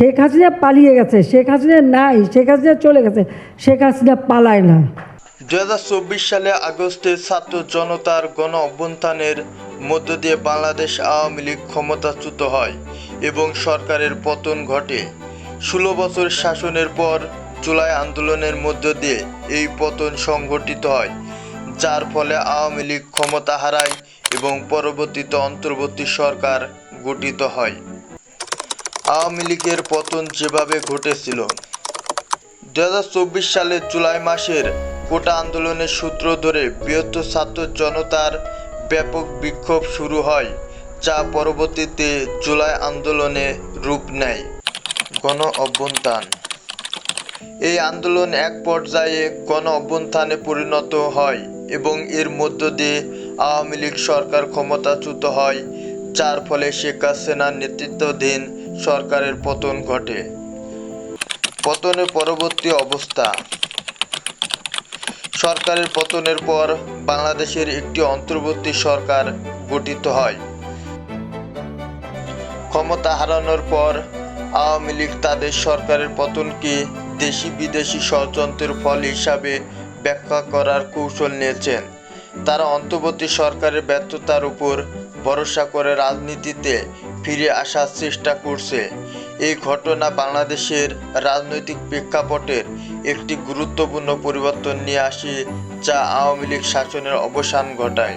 শেখ হাসিনা পালিয়ে গেছে, শেখ হাসিনা নাই, শেখ হাসিনা চলে গেছে, শেখ হাসিনা পালায় না। দু হাজার চব্বিশ সালে আগস্টে ছাত্র জনতার গণ অভ্যুত্থানের মধ্য দিয়ে বাংলাদেশ আওয়ামী লীগ ক্ষমতাচ্যুত হয় এবং সরকারের পতন ঘটে। ষোলো বছর শাসনের পর জুলাই আন্দোলনের মধ্য দিয়ে এই পতন সংঘটিত হয়, যার ফলে আওয়ামী লীগ ক্ষমতা হারায় এবং পরবর্তীতে অন্তর্বর্তী সরকার গঠিত হয়। আওয়ামী লীগের পতন যেভাবে ঘটেছিল দু হাজার চব্বিশ সালের জুলাই মাসের কোটা আন্দোলনের সূত্র ধরে বৃহত্তর ছাত্র জনতার ব্যাপক বিক্ষোভ শুরু হয়, যা পরবর্তীতে জুলাই আন্দোলনে রূপ নেয়। গণ অভ্যুত্থান। এই আন্দোলন এক পর্যায়ে গণ অভ্যুত্থানে পরিণত হয় এবং এর মধ্য দিয়ে আওয়ামী লীগ সরকার ক্ষমতাচ্যুত হয়, যার ফলে শেখ হাসিনার নেতৃত্বাধীন সরকারের পতন ঘটে। পতনের পরবর্তী অবস্থা। সরকারের পতনের পর বাংলাদেশের একটি অন্তর্বর্তী সরকার গঠিত হয়। ক্ষমতা হারানোর পর আওয়ামী লীগ তাদের সরকারের পতনকে দেশি বিদেশি ষড়যন্ত্রের ফল হিসাবে ব্যাখ্যা করার কৌশল নিয়েছেন। তারা অন্তর্বর্তী সরকারের ব্যর্থতার উপর ভরসা করে রাজনীতিতে ফিরে আসার চেষ্টা করছে। এই ঘটনা বাংলাদেশের রাজনৈতিক প্রেক্ষাপটের একটি গুরুত্বপূর্ণ পরিবর্তন নিয়ে আসে, যা আওয়ামী লীগ শাসনের অবসান ঘটায়।